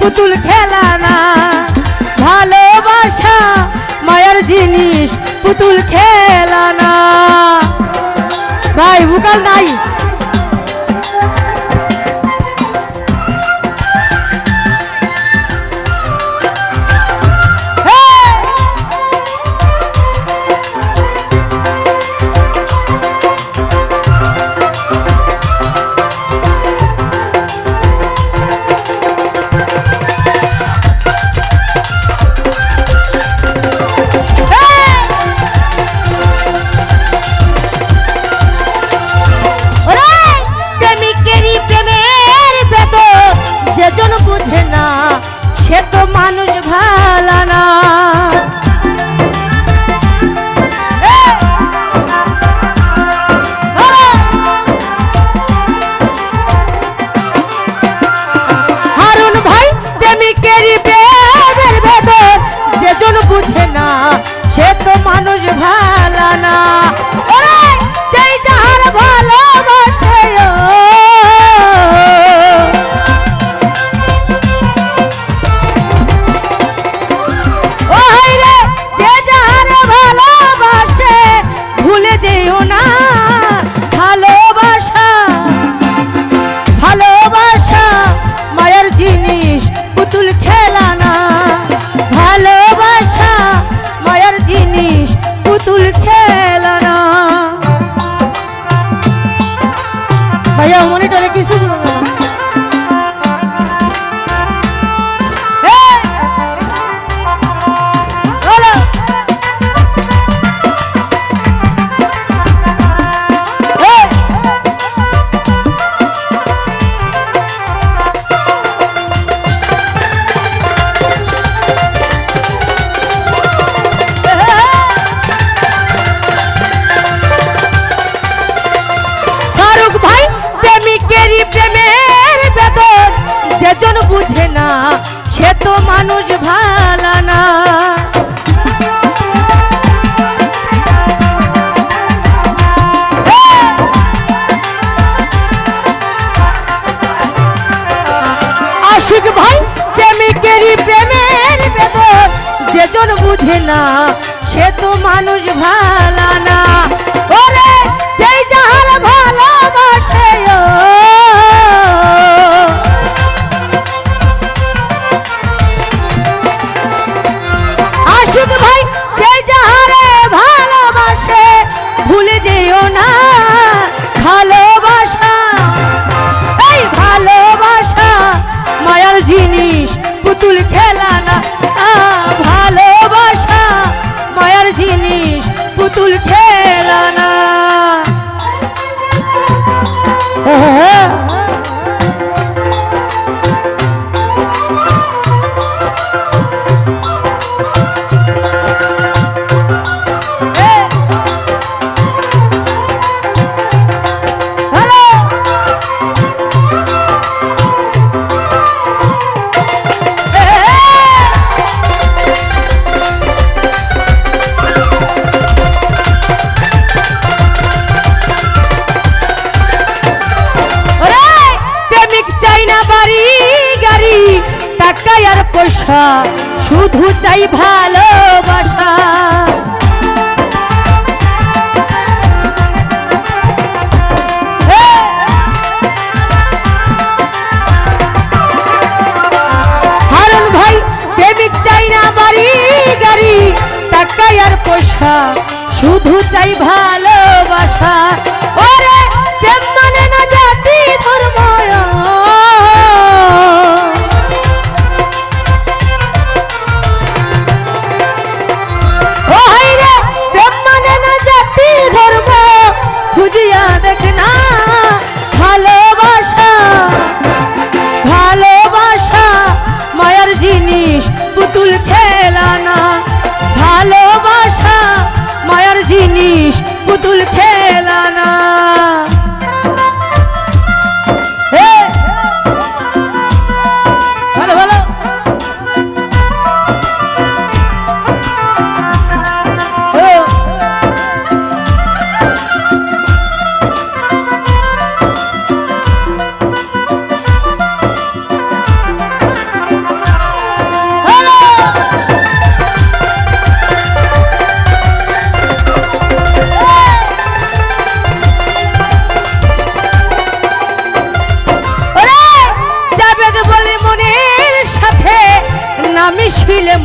পুতুল খেলা না। ভালোবাসা মায়ার জিনিস পুতুল খেলা না। ভাই উকাল নাই। টাকায় আর পয়সা শুধু চাই ভালোবাসা। হারুন ভাই প্রেমিক চাই না বাড়ি গাড়ি টাকায় শুধু চাই ভালোবাসা।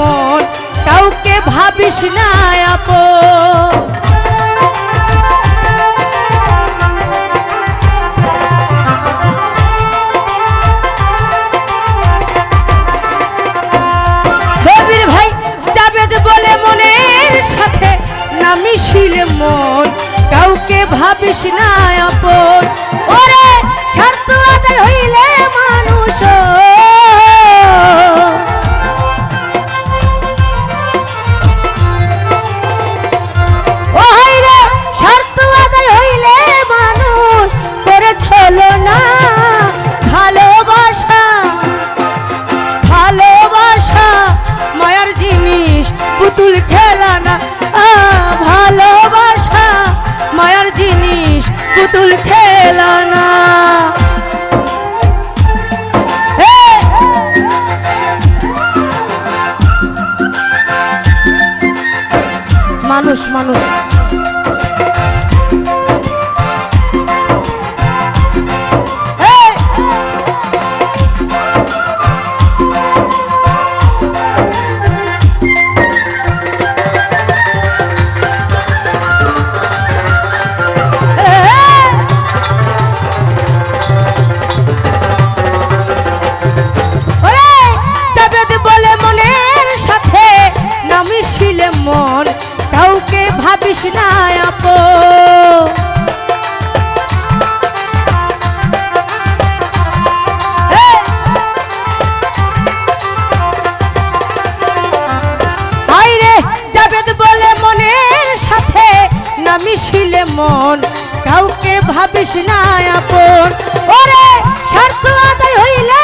মন কাউকে ভাবিস না আপ মিশিলে মন কাউকে ভাবিস না আপন। ওরে পুতুল খেলা না ভালোবাসা মায়ার জিনিস পুতুল খেলা না মানুষ মানুষ। কাউকে ভাবিস না আপন। ওরে স্বার্থ আদায় হইলে